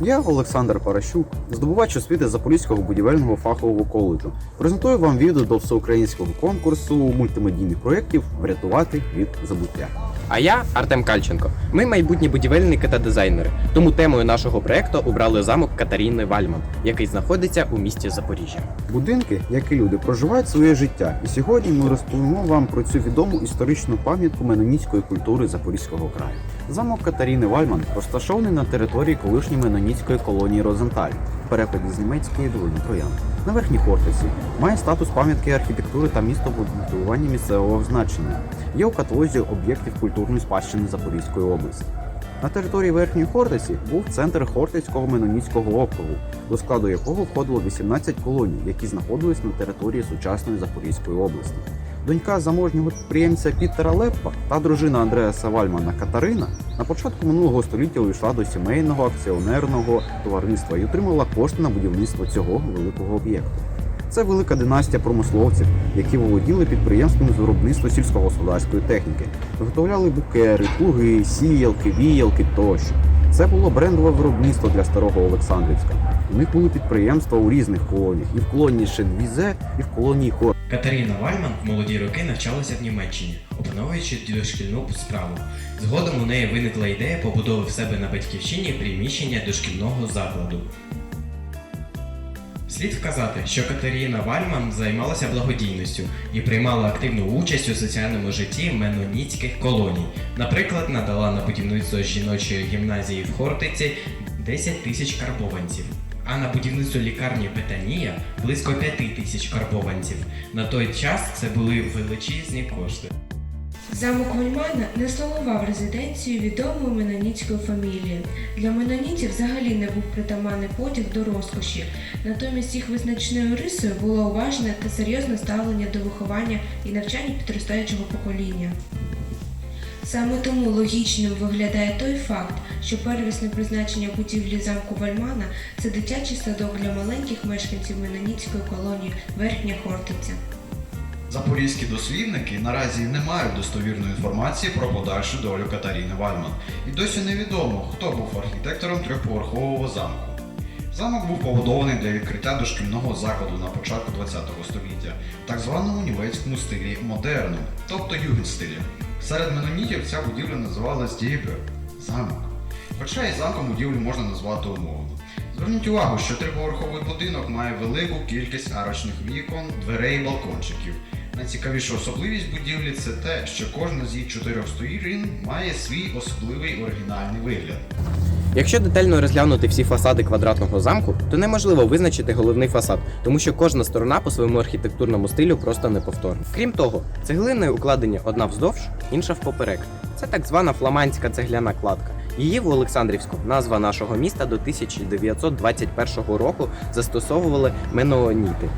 Я Олександр Паращук, здобувач освіти Запорізького будівельного фахового коледжу. Презентую вам відео до всеукраїнського конкурсу мультимедійних проєктів Врятувати від забуття. А я Артем Кальченко. Ми майбутні будівельники та дизайнери. Тому темою нашого проекту обрали замок Катаріни Вальман, який знаходиться у місті Запоріжжя. Будинки, які люди проживають своє життя. І сьогодні ми розповімо вам про цю відому історичну пам'ятку меноніцької культури Запорізького краю. Замок Катаріни Вальман розташований на території колишньої меноніцької колонії Розенталь, в з німецької долини Троян. На верхній Хортиці має статус пам'ятки архітектури та містобудування місцевого значення. Є у каталозі об'єктів культурної спадщини Запорізької області. На території Верхньої Хортиці був центр Хортицького меноніцького округу, до складу якого входило 18 колоній, які знаходились на території сучасної Запорізької області. Донька заможнього підприємця Пітера Леппа та дружина Андреаса Вальмана Катарина на початку минулого століття увійшла до сімейного акціонерного товариства і отримала кошти на будівництво цього великого об'єкту. Це велика династія промисловців, які володіли підприємством з виробництва сільськогосподарської техніки, виготовляли букери, плуги, сіялки, віялки тощо. Це було брендове виробництво для старого Олександрівська. У них були підприємства у різних колоніях, і в колонії Шедвізе, і в колонії Хор. Катерина Вальман в молоді роки навчалася в Німеччині, опановуючи дошкільну справу. Згодом у неї виникла ідея побудови в себе на батьківщині приміщення дошкільного закладу. Слід вказати, що Катерина Вальман займалася благодійністю і приймала активну участь у соціальному житті меноніцьких колоній. Наприклад, надала на будівництво жіночої гімназії в Хортиці 10 тисяч карбованців. А на будівництво лікарні Бетанія близько 5 тисяч карбованців. На той час це були величезні кошти. Замок Вольмана не слугував резиденцією відомої меноніцької фамілії. Для менонітів взагалі не був притаманний потяг до розкоші, натомість їх визначною рисою було уважне та серйозне ставлення до виховання і навчання підростаючого покоління. Саме тому логічним виглядає той факт, що первісне призначення будівлі замку Вальмана це дитячий садок для маленьких мешканців меноніцької колонії Верхня Хортиця. Запорізькі дослідники наразі не мають достовірної інформації про подальшу долю Катаріни Вальман. І досі невідомо, хто був архітектором трьохповерхового замку. Замок був побудований для відкриття дошкільного закладу на початку ХХ століття, в так званому німецькому стилі модерну, тобто югенстилі. Серед менонітів ця будівля називалась Дібер замок. Хоча і замком будівлю можна назвати умовно. Зверніть увагу, що триповерховий будинок має велику кількість арочних вікон, дверей і балкончиків. Найцікавіша особливість будівлі це те, що кожна з її чотирьох сторін має свій особливий оригінальний вигляд. Якщо детально розглянути всі фасади квадратного замку, то неможливо визначити головний фасад, тому що кожна сторона по своєму архітектурному стилю просто неповторна. Крім того, цеглини укладені одна вздовж, інша впоперек. Це так звана фламандська цегляна кладка. Її в Олександрівську, назва нашого міста, до 1921 року застосовували меноніти.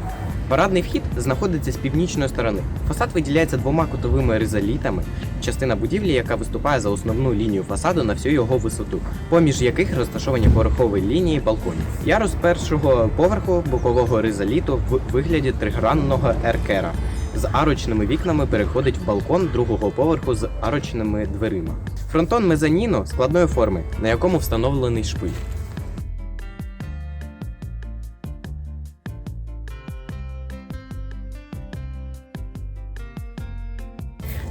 Парадний вхід знаходиться з північної сторони. Фасад виділяється двома кутовими ризалітами, частина будівлі, яка виступає за основну лінію фасаду на всю його висоту, поміж яких розташовані поверхові лінії балконів. Ярус першого поверху бокового ризаліту в вигляді тригранного еркера. З арочними вікнами переходить в балкон другого поверху з арочними дверима. Фронтон мезаніно складної форми, на якому встановлений шпиль.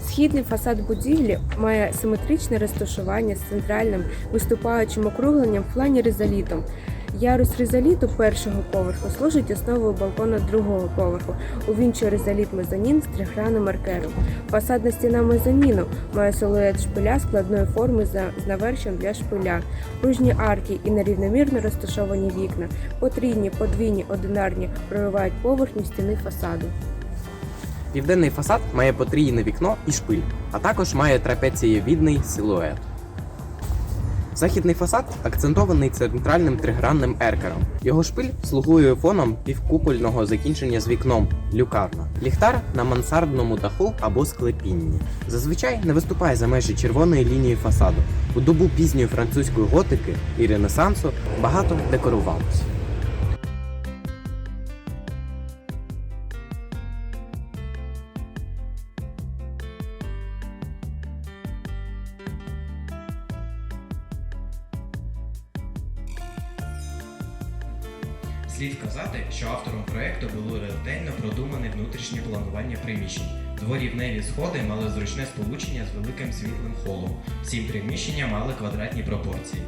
Східний фасад будівлі має симетричне розташування з центральним виступаючим округленням в плані ризалітом. Ярус ризаліту першого поверху служить основою балкона другого поверху, увінчує ризаліт мезонін з тригранним маркером. Фасадна стіна мезоніну має силует шпиля складної форми з навершем для шпиля, пружні арки і нерівномірно розташовані вікна, потрійні, подвійні, одинарні проривають поверхню стіни фасаду. Південний фасад має потрійне вікно і шпиль, а також має трапецієвідний силует. Західний фасад акцентований центральним тригранним еркером. Його шпиль слугує фоном півкупольного закінчення з вікном люкарна. Ліхтар на мансардному даху або склепінні. Зазвичай не виступає за межі червоної лінії фасаду. У добу пізньої французької готики і ренесансу багато декорувалося. Слід казати, що автором проекту було ретельно продумане внутрішнє планування приміщень. Дворівневі сходи мали зручне сполучення з великим світлим холом. Всі приміщення мали квадратні пропорції.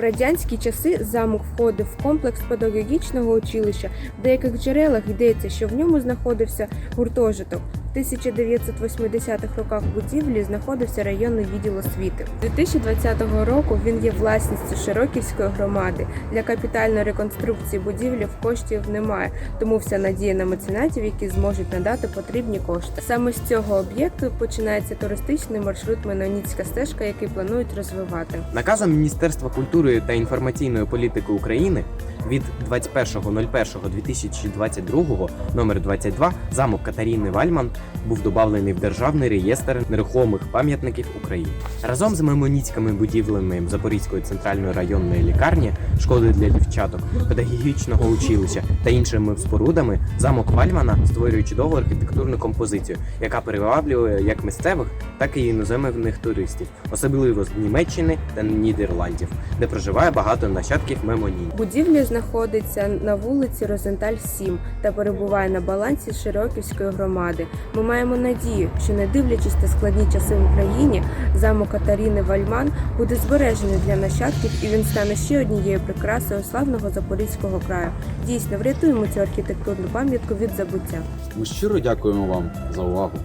Радянські часи замок входив в комплекс педагогічного училища. В деяких джерелах йдеться, що в ньому знаходився гуртожиток. В 1980-х роках будівлі знаходився районний відділ освіти. З 2020 року він є власністю Широківської громади. Для капітальної реконструкції будівлі в коштів немає, тому вся надія на меценатів, які зможуть надати потрібні кошти. Саме з цього об'єкту починається туристичний маршрут Меноніцька стежка, який планують розвивати. Наказом Міністерства культури та інформаційної політики України від 21.01.2022 номер 22 замок Катаріни Вальман був додавлений в Державний реєстр нерухомих пам'ятників України. Разом з мемоніцькими будівлями Запорізької центральної районної лікарні, школи для дівчаток, педагогічного училища та іншими спорудами, замок Вальмана створює чудову архітектурну композицію, яка приваблює як місцевих, так і іноземних туристів, особливо з Німеччини та Нідерландів, де проживає багато нащадків мемоній. Будівля знаходиться на вулиці Розенталь 7 та перебуває на балансі Широківської громади. Ми маємо надію, що не дивлячись на складні часи в Україні, замок Катаріни Вальман буде збережений для нащадків і він стане ще однією прикрасою славного Запорізького краю. Дійсно, врятуємо цю архітектурну пам'ятку від забуття. Ми щиро дякуємо вам за увагу.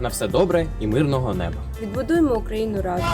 На все добре і мирного неба. Відбудуємо Україну разом.